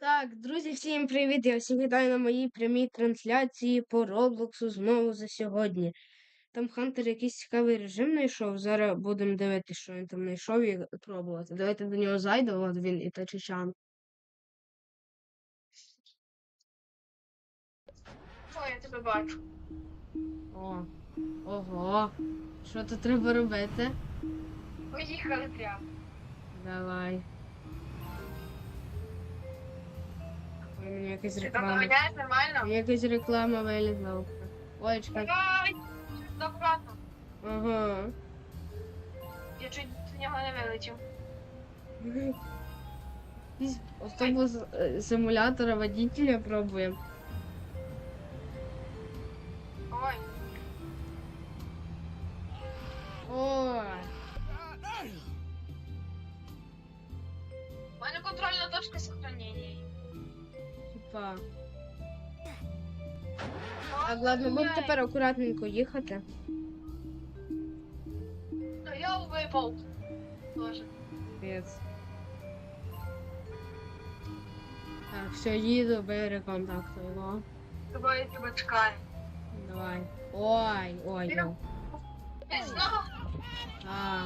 Так, друзі, всім привіт! Я всіх вітаю на моїй прямій трансляції по Роблоксу знову за сьогодні. Там Хантер якийсь цікавий режим знайшов. Зараз будемо дивитися, що він там знайшов і пробувати. Давайте до нього зайдемо, от він і Тачичан. О, я тебе бачу. О, ого. Що тут треба робити? Поїхали прямо. Давай. Ой, мені якась реклама. доганяєш нормально? Якась реклама вилізла. Ой, чекай. Давай! Аккуратно. Ага. Я чуть з нього не вилетів. Якийсь Автобус е, симулятора водителя пробуємо. Ой. Ой. Типа. Так, ладно, будемо тепер акуратненько їхати. Ну, Я випав. Тоже. Пец. Так, все, їду, бери контакт його. Тобою тебе чекає. Давай. Ой, ой, ой. Ти знову? А,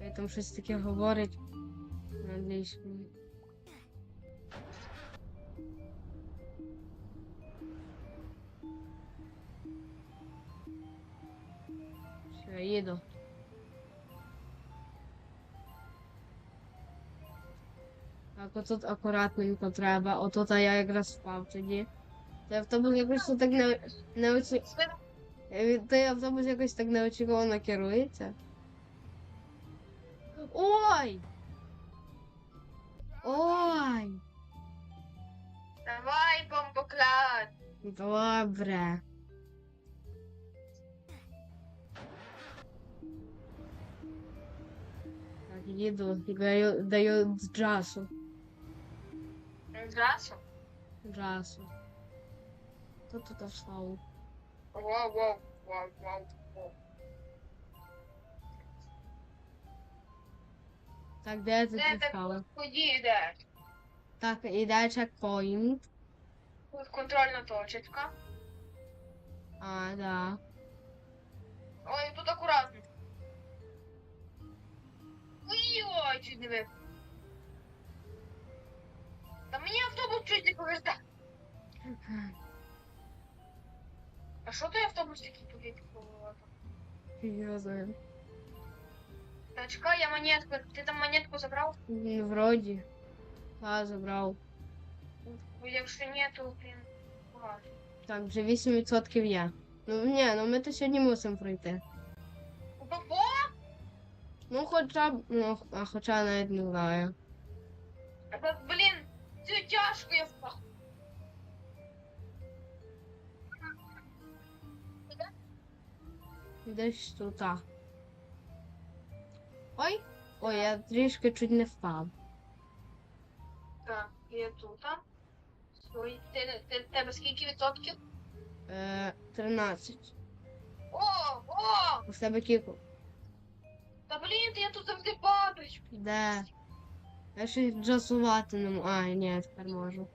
я там щось таке говорить. На англійському. Все, їду. Так, отут акуратненько треба. Отут я якраз впав тоді. Той автобус якось так не, не оці... Е, Той автобус якось так неочікувано керується. Ой! Ой! Давай, бомбоклад. Добре. Даю з джасу. Джасу. Хто тут встав? Вау, вау, вау, вау, вау. Так, де я Де куди йдеш? Так, іде чекпоінт. Тут контрольна точечка. А, да. Ой, тут акуратно. Ой-ой, чуть не випав. Та мені автобус чуть не повертав. А що той автобус такий повітря повелося? Я знаю. Та чекай, я монетку. Ти там монетку забрав? М, Вроді. А, забрав. Бо якщо ні, то блін. погано. Так, вже 8% є. Ну ні, ну ми то сьогодні мусимо пройти. Ого! Ну хоча б. Ну, а хоча навіть не знаю. А так, блін, це тяжко я впав. Десь тут. а. Ой! Ой, я трішки чуть не впав. Так, я тут. а. Ой, ти, ти, тебе скільки відсотків? Е, 13. О, о! У тебе кіку. Та блін, я тут завжди падаю. Де? Я щось джасувати не можу. А, ні, тепер можу.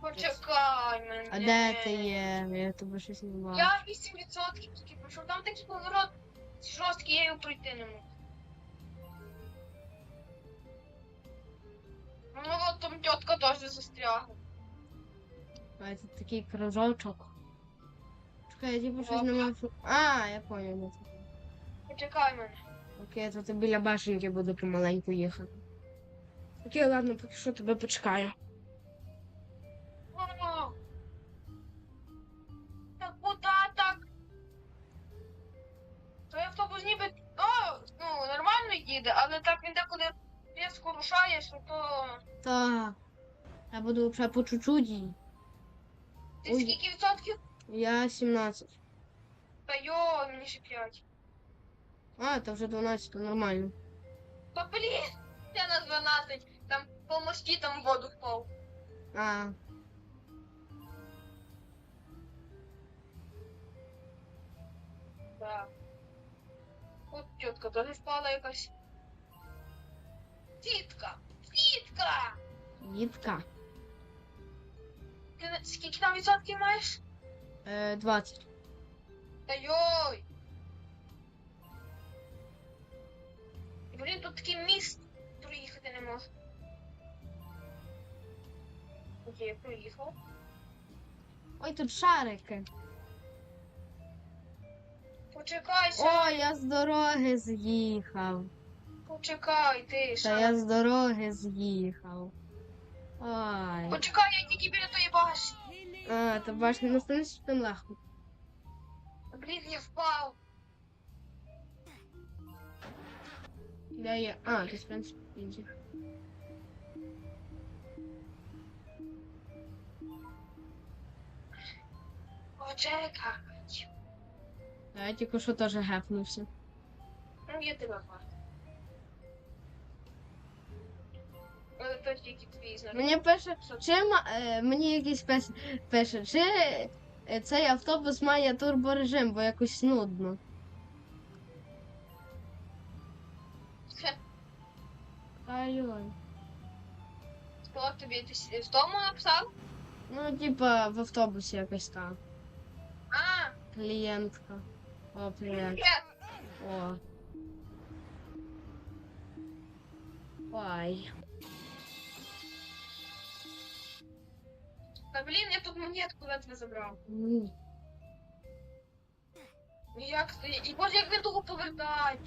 Почекай мене. А де ти є? Я тебе щось не бачу. Я 8% тільки пройшов. Там такий поворот жорсткий, я його пройти не можу. Ну от там тітка теж застрягла. А це такий кружочок. Чекай, я типу щось не можу. А, я понял. Почекай мене. Окей, то ти біля башеньки буду помаленьку їхати. Окей, ладно, поки що тебе почекаю. О! Так куди так? Той автобус ніби о, ну, нормально їде, але так він деколи різко рушаєш, то Так. Я буду вже по чуть-чуть. їй. ти Ой. скільки відсотків? Я 17. Та йо, мені ще 5. А, це вже 12, то нормально. Та блін, я на 12, там по мості там в воду впав. А, Так. От тітка теж впала якась. Тітка, Квітка! Їдка. Ти на- скільки там відсотків маєш? Е, 20. Та йой! Блін, тут такий міст проїхати не можу. Окей, я проїхав. Ой, тут шарики. Почекай, О, я з дороги з'їхав. почекай, ти, Та я з дороги з'їхав. Ай. Почекай, я тільки біля тої башні. А, то баш не настанеш тим легко. Блін, я впав. Я є. А, ти в принципі інші. Почекай. Я тільки що теж гепнувся. Ну, я тебе бачу. Але то тільки твій знак. Мені пише, чи ма- е, мені якийсь пес пише, чи е, цей автобус має турборежим, бо якось нудно. Ай-ой. Хто тобі ти с- в тому написав? Ну, типа в автобусі якось так. А, Клієнтка. О, привіт. є. О. Ой. Та блін, я тут монетку ледве забрав. М. Ну як це? І боже, як він того повертає.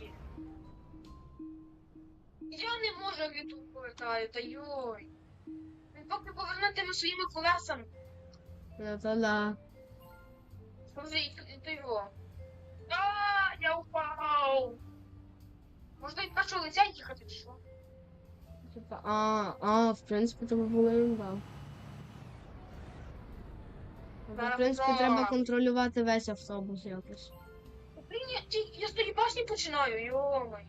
Я не можу, як він того та йой. Він поки поверне тими своїми колесами. Ну то да. Скажи, то його. А, я упав. Можна від першого лиця їхати, чи що? Типа, а, а, в принципі, тебе було да. В принципі, треба контролювати весь автобус якось. Блін, я, я з тої башні починаю, йомай.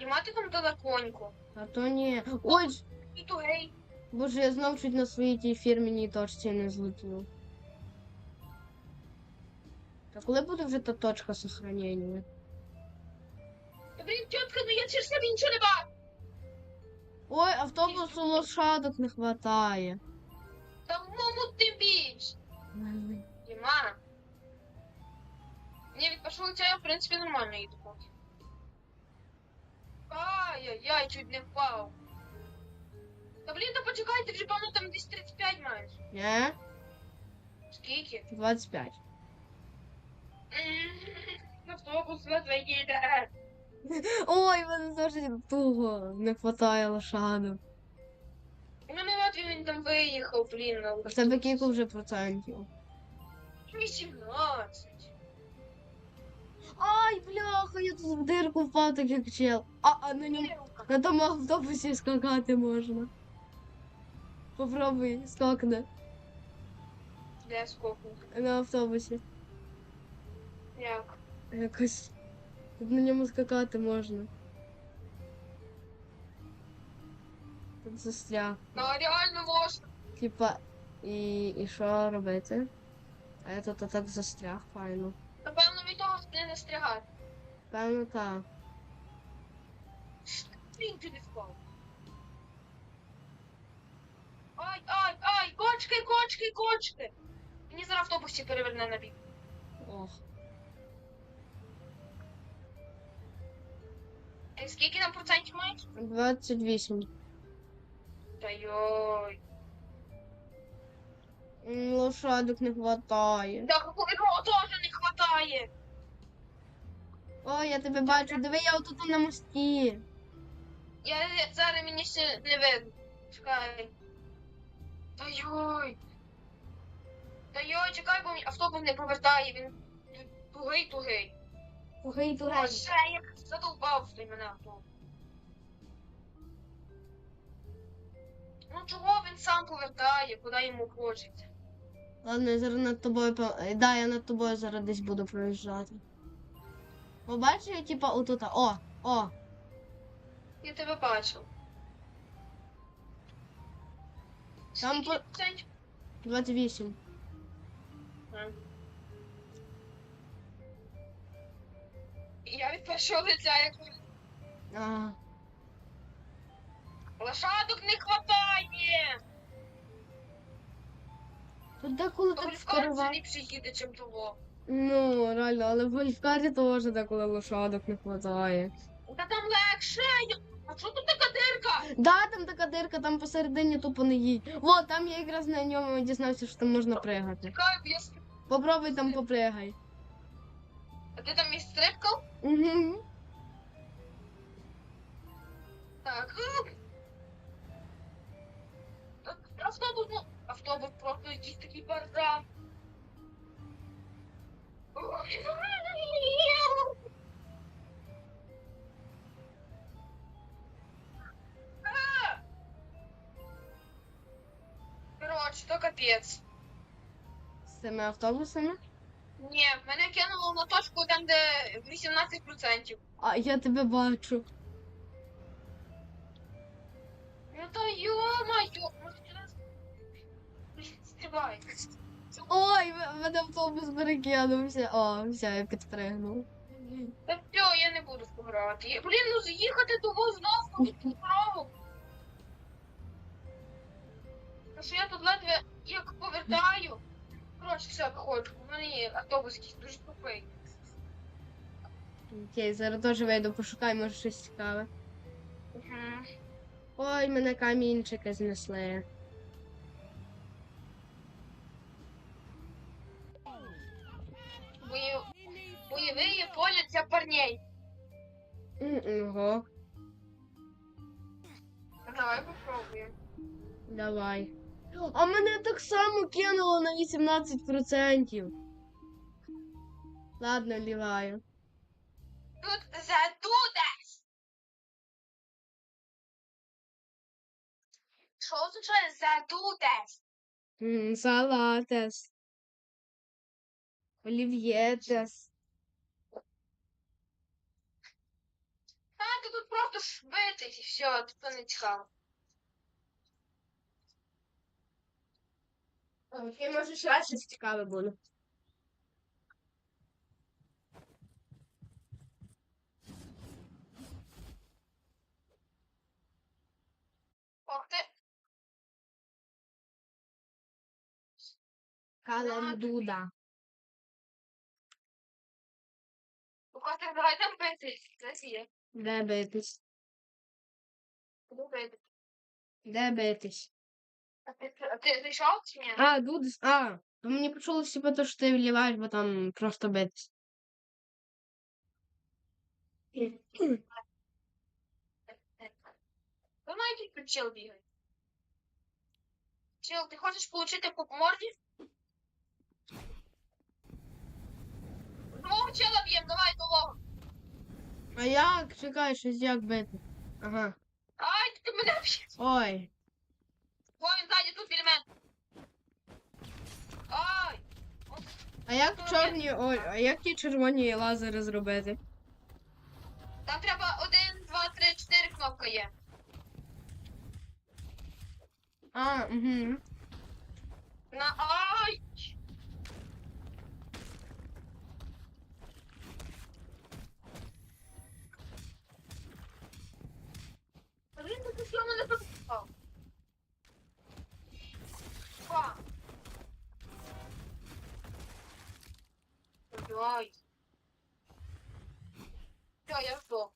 Знімати там далеконько. А то ні. Ой, І то гей. боже, я знов чуть на своїй тій фірміній точці не злетів. Та коли буде вже та точка сохранення? Та блін, тітка, ну я через себе нічого не бачу. Ой, автобусу лошадок не хватає. Та мому тим більш. Діма. Ні, від першого лиця я, в принципі, нормально їду поки. Ай-яй-яй, чуть не впав. Та блін, та почекайте, вже певно там десь 35 маєш. Не? Скільки? 25. М, Автобус ледве їде. Ой, мене теж туго. Не хватає лошадок. У мене ледве він там виїхав, блін, на А в тебе кілька вже процентів. 18. Бляха, я тут в дирку впав, так як чел. А, а на ньому на тому автобусі скакати можна. Попробуй, скакне Де скопнув? на автобусі. Як? Якось. Тут на ньому скакати можна. Тут застряг. Ну, реально можна. Типа, і, і що робити? А я тут так застряг, файно. Напевно, від того не настрягати. Блін, ти не впав. Ай, ай, ай, кочки, кочки, кочки. Мені зараз автобусі переверне на бік. Ох. Е, Скільки нам процентів маєш? 28. Та йой. М, Лошадок не хватає. Так, його теж не хватає. Ой, я тебе бачу, диви, я отут на мості. Я зараз мені ще не видно. Чекай. Та йой. Та йой, чекай, бо автобус не повертає, він тугий тугий. Тугий, тугий. Боже, як задовбав ти мене автобус. Ну чого він сам повертає, куди йому хочеться? Ладно, я зараз над тобою Да, я над тобою зараз десь буду проїжджати. Побачиш, я типа отут. О, о. Я тебе бачив. Там по- 28. М. Я від першого лиця як А, Лошадок не хватає! тут деколи То так Вольфгар вже скорова. ліпше їде, чим того. Ну, реально, але в Вольфгарі теж деколи лошадок не вистачає. Та там легше! А що тут така дирка? Да, там така дирка, там посередині тупо не їдь. Вот, там я якраз на ньому дізнався, що там можна пригати. Чекай, я Попробуй там попригай. А ти там і стрибкав? Угу. Так. Так, Автобус, ну, автобус просто якийсь такий баран. Коротше, то капець. З цими автобусами. Ні, мене кинуло на точку там, де 18%. А я тебе бачу. Ну то йо-моє, може через... Стрибай. Ой, мене автобус перекинувся. О, все, я підпригнув. Та все, я не буду пограти. Я- Блін, ну з'їхати того знову в ту дорогу. Та що я тут ледве як повертаю. Коротше, все, ходжу. У мене є автобус якийсь дуже тупий. Окей, зараз теж вийду, пошукай, може щось цікаве. Ой, мене камінчики знесли. Бойові поля для парней. Ого, Давай попробуємо. давай. А мене так само кинуло на 18%. Ладно, ліваю. Тут задудеш. Що означає задудеш? Салатес. Олів'єтес. А, ти тут просто швидкий і все, тут не цікаво. Окей, може ще щось цікаве буде. Ох ти. Календуда. Костя, давай там битись. Де є? Де битись? Куди битись? Де битись? А ти, а ти зайшов чи ні? А, дудис. А, то мені почулося, бо то, що ти вліваєш, бо там просто битись. Ви знаєте, як чел бігає? Чел, ти хочеш получити по морді? Нового чела б'єм, давай нового. А як? Чекай, щось як бити. Ага. Ай, ти мене б'єш. Ой. Він ззаді, тут біля мене. Ай, А як чорні. Ой, а як ті червоні лазери зробити? там треба один, два, три, чотири кнопка є. А, угу. На ай! Блін, ти що мене тут впав? Па. Ой. Все, я жду.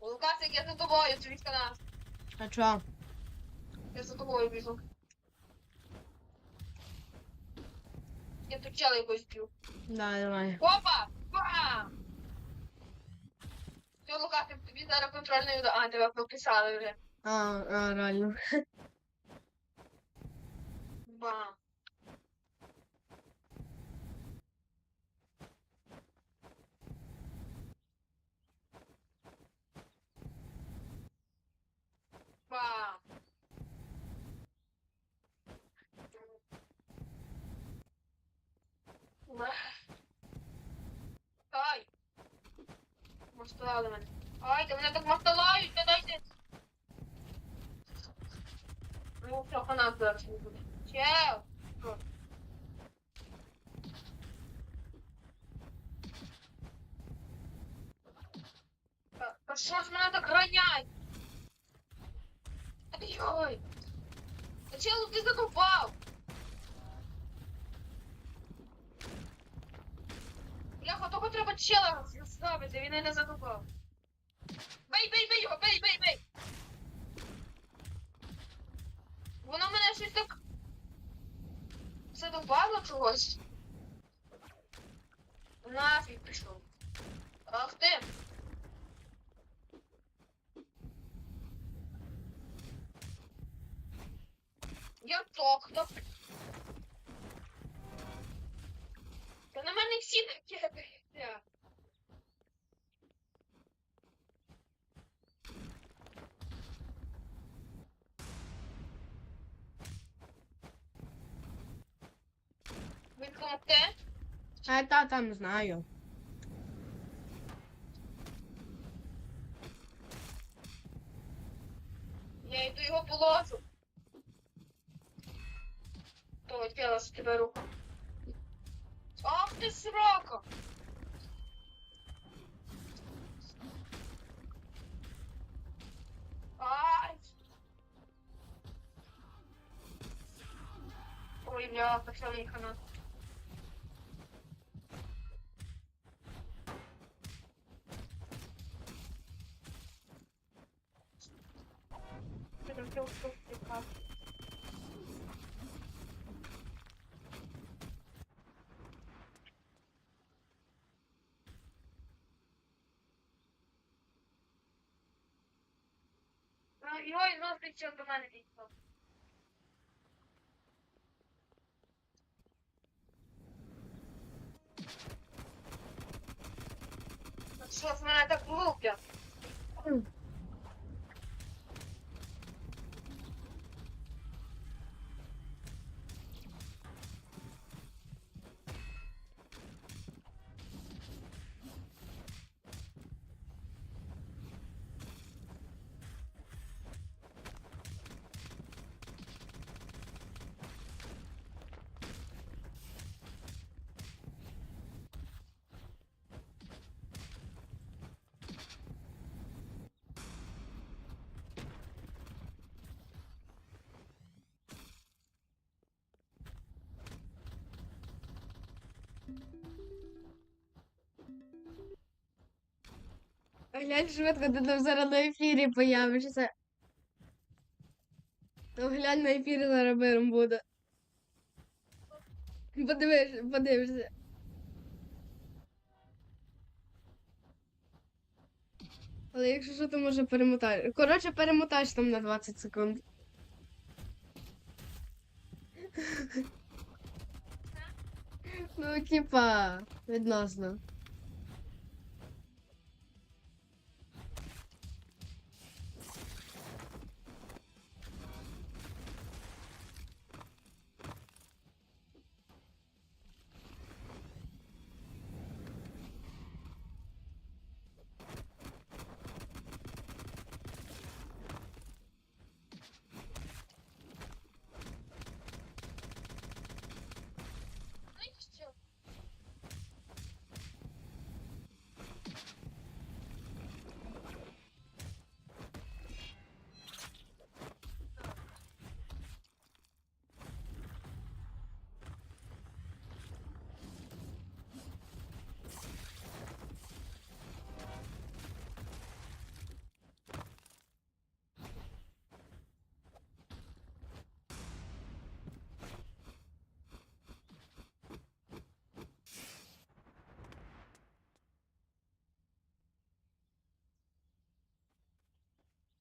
Лукасик, я за тобою, тобі сказав. А чо? Я за тобою біжу. Я тут чела якось б'ю. Да, давай. Опа! Бам! Все, Лукасик, тобі зараз контрольний удар. А, тебе прописали вже. А, а, реально. Бам. поклали мене. Ай, да мене так махталають, не дайте. Ну, все, хана зараз не буде. Чел! Та що ж мене так ранять? Ой-ой! Та челу ну ти закопав! Бляха, того треба чела ставити, він не закопав. Бей, бей, бей його, бей, бей, бей. Воно мене щось так задубало чогось. Нафіг пішов. Ах ти. Я токно. Та на мене всі такі. бля. Допомогте? А та там знаю. Ой, ну ти чого до мене дійшов? Глянь швидко, ти там зараз на ефірі появишся. Ну глянь на ефірі зараз миром буде. Подивиш, подивишся. Але якщо що, то може перемотаєш. Коротше, перемотаєш там на 20 секунд. Ну, типа, відносно.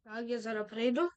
Так, я зараз прийду.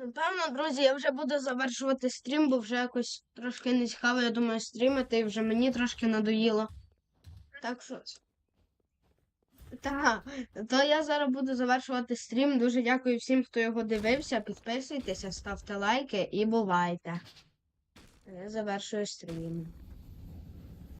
Напевно, друзі, я вже буду завершувати стрім, бо вже якось трошки не цікаво, я думаю, стрімити і вже мені трошки надоїло. Так що. Так, то я зараз буду завершувати стрім. Дуже дякую всім, хто його дивився. Підписуйтеся, ставте лайки і бувайте. Я завершую стрім.